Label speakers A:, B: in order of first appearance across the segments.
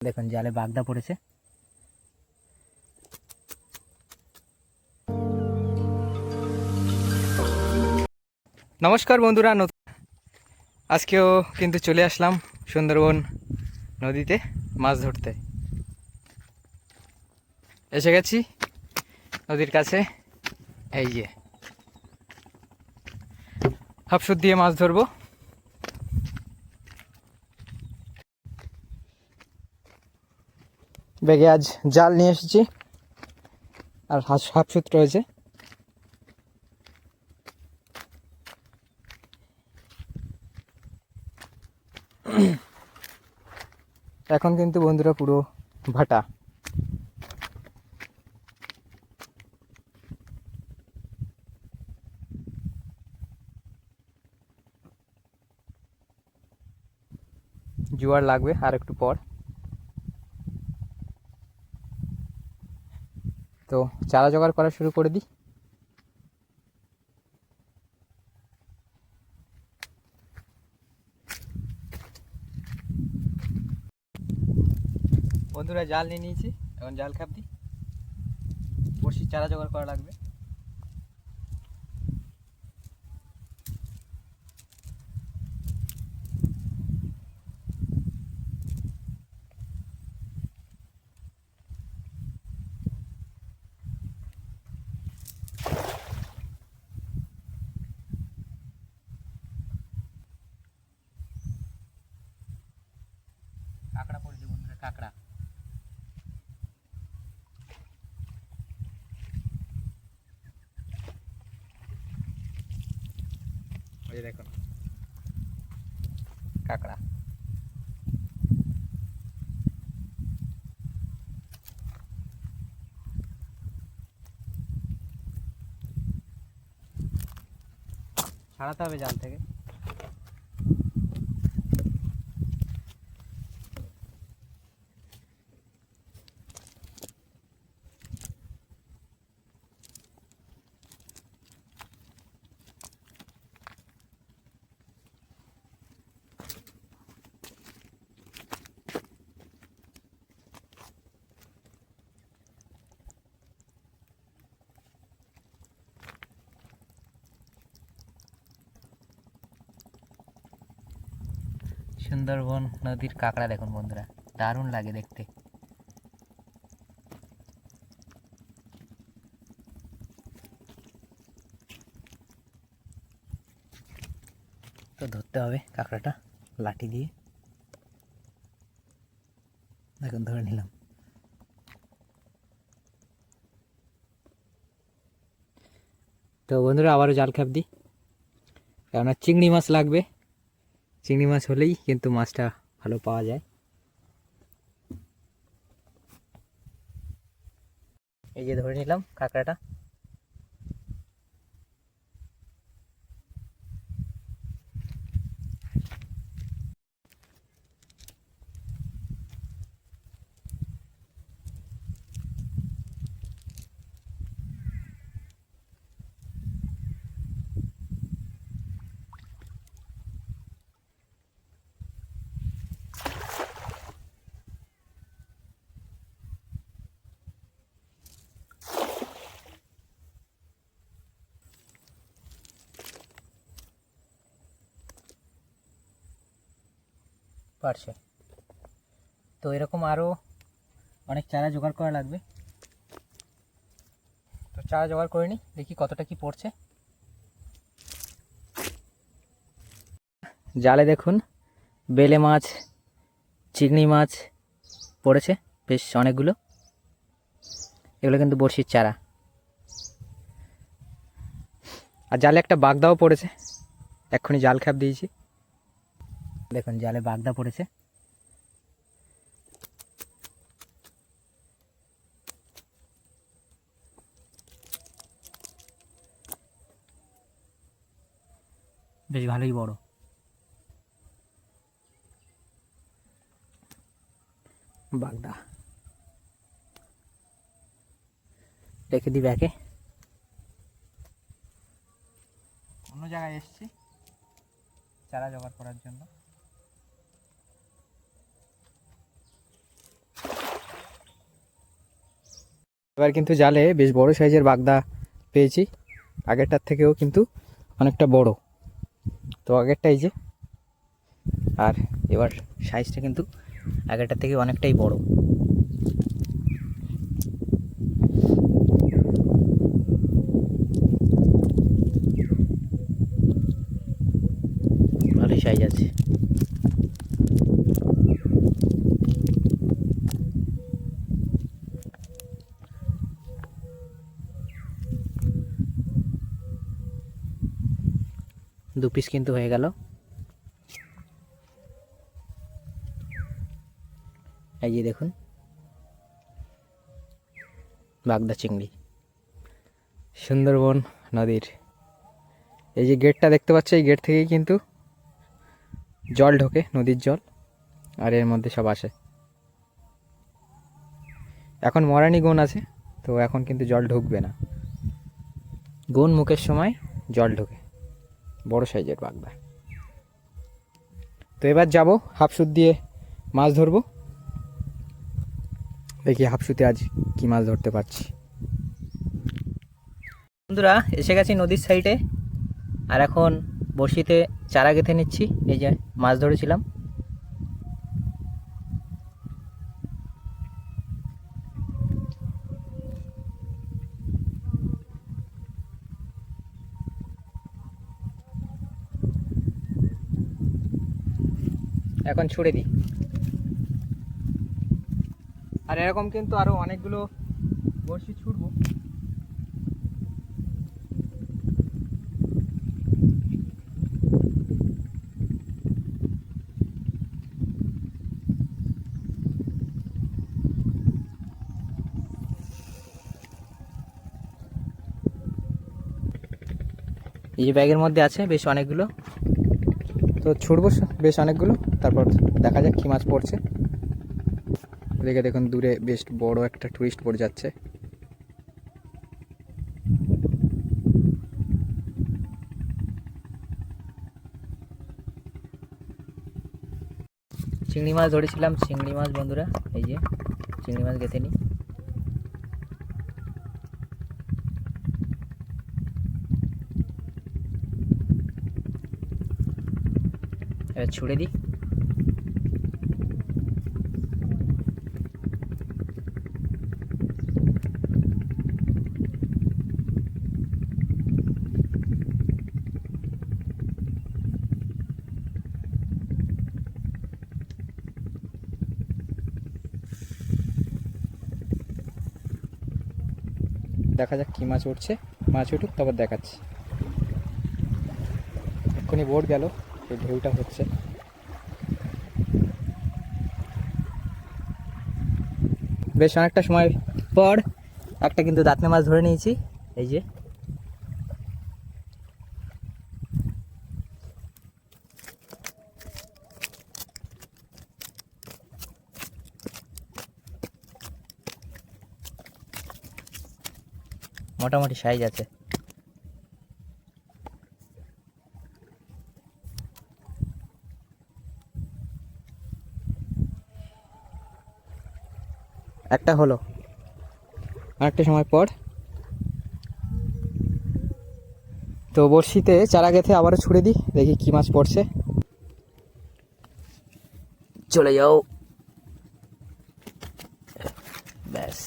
A: দেখুন, জালে বাগদা পড়েছে। নমস্কার বন্ধুরা আজকেও কিন্তু চলে আসলাম সুন্দরবন নদীতে মাছ ধরতে। এসে গেছি নদীর কাছে, এই যে। হাফসুদ দিয়ে মাছ ধরবো। ব্যাগে আজ জাল নিয়ে এসেছি। আর হাফ- হাফসুদ রয়েছে। এখন কিন্তু বন্ধুরা পুরো ভাটা। জোয়ার লাগবে আর একটু পর। তো চারা জোগাড় করা শুরু করে দিই। বন্ধুরা জাল নিয়ে নিয়েছি, এখন জাল খাপ দিই। বড়শির চারা জোগাড় করা লাগবে কাঁকড়া পড়েছে বন্ধুরা কাঁকড়া এই দেখুন কাঁকড়া ছাড়াতে হবে জাল থেকে সুন্দরবন নদীর কাঁকড়া দেখুন বন্ধুরা, দারুণ লাগে দেখতে। তো ধরতে হবে কাঁকড়াটা লাঠি দিয়ে। দেখুন, ধরে নিলাম। তো বন্ধুরা, আবারও জাল খাপ দিই। কেননা চিংড়ি মাছ লাগবে। চিংড়ি মাছ হলেই কিন্তু মাছটা ভালো পাওয়া যায়। এই যে ধরে নিলাম কাঁকড়াটা। পারছে। তো এরকম আরও অনেক চারা জোগাড় করা লাগবে। তো চারা জোগাড় করে নিই দেখি কতটা কি পড়ছে। জালে দেখুন, বেলে মাছ, চিংড়ি মাছ পড়েছে, বেশ অনেকগুলো। এগুলো কিন্তু বড়শির চারা। আর জালে একটা বাগদাও পড়েছে, এক্ষুনি জাল খ্যাপ দিয়েছি। দেখুন, জালে বাগদা পড়েছে। বেশ ভালোই বড়। বাগদা। রেখে দিই ব্যাকে অন্য জায়গায় এসছি। চারা জোগাড় করার জন্য। এবার কিন্তু জালে বেশ বড় সাইজের বাগদা পেয়েছি। আগেরটার থেকেও কিন্তু অনেকটা বড়। তো আগেরটা এই যে, আর এবার সাইজটা কিন্তু আগেরটার থেকে অনেকটাই বড়। ভালোই সাইজ আছে। দু পিস কিন্তু হয়ে গেল। এই যে দেখুন। বাগদা চিংড়ি। সুন্দরবন নদীর। এই যে গেটটা দেখতে পাচ্ছ, এই গেট থেকেই কিন্তু জল ঢোকে, নদীর জল, আর এর মধ্যে সব আসে। এখন মরানি গুণ আছে, তো এখন কিন্তু জল ঢুকবে না। গুণ মুখের সময় জল ঢোকে। বড় সাইজের বাগদা তো এবার যাব হাফসুত দিয়ে মাছ ধরবো। দেখি হাফসুতে আজ কি মাছ ধরতে পারছি। বন্ধুরা, এসে গেছি নদীর সাইডে আর এখন বসিতে চারা গেঁথে নিচ্ছি। এই যে মাছ ধরেছিলাম। এখন ছুড়ে দিই। আর এরকম কিন্তু আরও অনেকগুলো বড়শি ছুটবো এই যে ব্যাগের মধ্যে আছে বেশ অনেকগুলো। তো ছুটবো বেশ অনেকগুলো, তারপর দেখা যাক কী মাছ পড়ছে। ওদিকে দেখুন দূরে বেশ বড় একটা টুরিস্ট বোট যাচ্ছে। চিংড়ি মাছ ধরেছিলাম, চিংড়ি মাছ বন্ধুরা, এই যে, চিংড়ি মাছ গেঁথে নিই ছুড়ে দিই। দেখা যাক কী মাছ উঠছে। মাছ উঠুক তারপর দেখাচ্ছি। এক্ষুনি বোট গেল। এই ঢেউটা হচ্ছে। বেশ অনেকটা সময় পর একটা কিন্তু দাঁতনে মাছ ধরে নিয়েছি, এই যে। মোটামুটি সাইজ আছে। একটা হলো। অনেকটা সময় পর। তো বড়শিতে চারা গেথে আবারও ছুড়ে দিই, দেখি কি মাছ পড়ছে। চলে যাও। ব্যাস।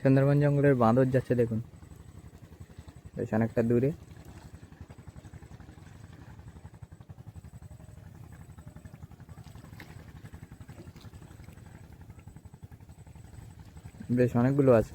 A: সুন্দরবন জঙ্গলের বাঁদর যাচ্ছে দেখুন। বেশ অনেকটা দূরে। বেশ অনেকগুলো আছে।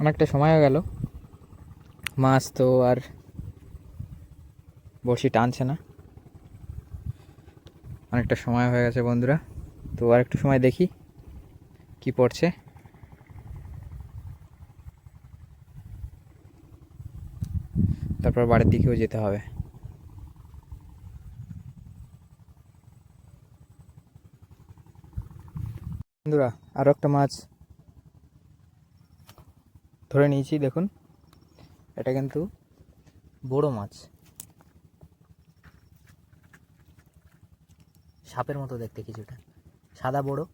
A: অনেকটা সময় হয়ে গেল। মাছ তো আর বড়শি টানছে না। অনেকটা সময় হয়ে গেছে বন্ধুরা, তো আর একটু সময় দেখি কি পড়ছে। তারপর বাড়ির দিকেও যেতে হবে। বন্ধুরা আরও একটা মাছ ধরে নিয়েছি দেখুন। এটা কিন্তু বড় মাছ। সাপের মতো দেখতে কিছুটা। সাদা বড়।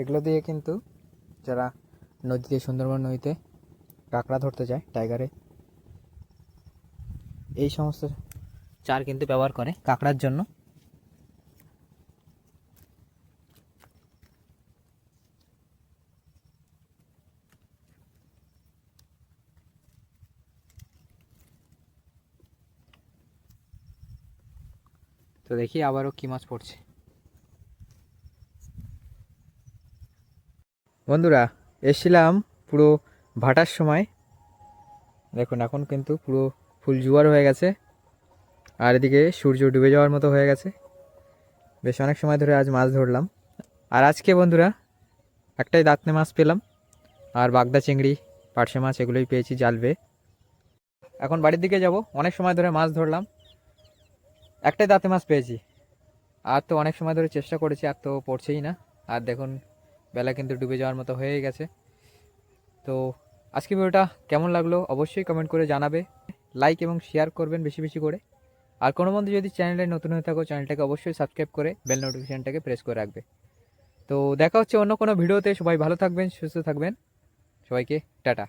A: এগুলো দিয়ে কিন্তু যারা নদীতে, সুন্দরবন নদীতে কাঁকড়া ধরতে যায় টাইগারে এই সমস্ত চার কিন্তু ব্যবহার করে কাঁকড়ার জন্য। তো দেখি আবারও কি মাছ পড়ছে। বন্ধুরা, এসছিলাম পুরো ভাটার সময়। দেখুন, এখন কিন্তু পুরো ফুল জোয়ার হয়ে গেছে। আর এদিকে সূর্য ডুবে যাওয়ার মতো হয়ে গেছে। বেশ অনেক সময় ধরে আজ মাছ ধরলাম। আর আজকে বন্ধুরা, একটাই দাঁতনে মাছ পেলাম। আর বাগদা চিংড়ি, পার্শে মাছ এগুলোই পেয়েছি জালবে। এখন বাড়ির দিকে যাব। অনেক সময় ধরে মাছ ধরলাম। একটাই দাঁতে মাছ পেয়েছি। আর তো অনেক সময় ধরে চেষ্টা করেছি, আর তো পড়ছেই না। আর দেখুন বেলা কিন্তু ডুবে যাওয়ার মতো হয়ে গেছে। তো আজকে ভিডিওটা কেমন লাগল অবশ্যই কমেন্ট করে জানাবে। লাইক এবং শেয়ার করবেন বেশি বেশি করে। আর কোনো বন্ধু যদি চ্যানেলে নতুন হয়ে থাকো চ্যানেলটাকে অবশ্যই সাবস্ক্রাইব করে বেল নোটিফিকেশানটাকে প্রেস করে রাখবে। তো দেখা হচ্ছে অন্য কোনো ভিডিওতে। সবাই ভালো থাকবেন, সুস্থ থাকবেন। সবাইকে টাটা।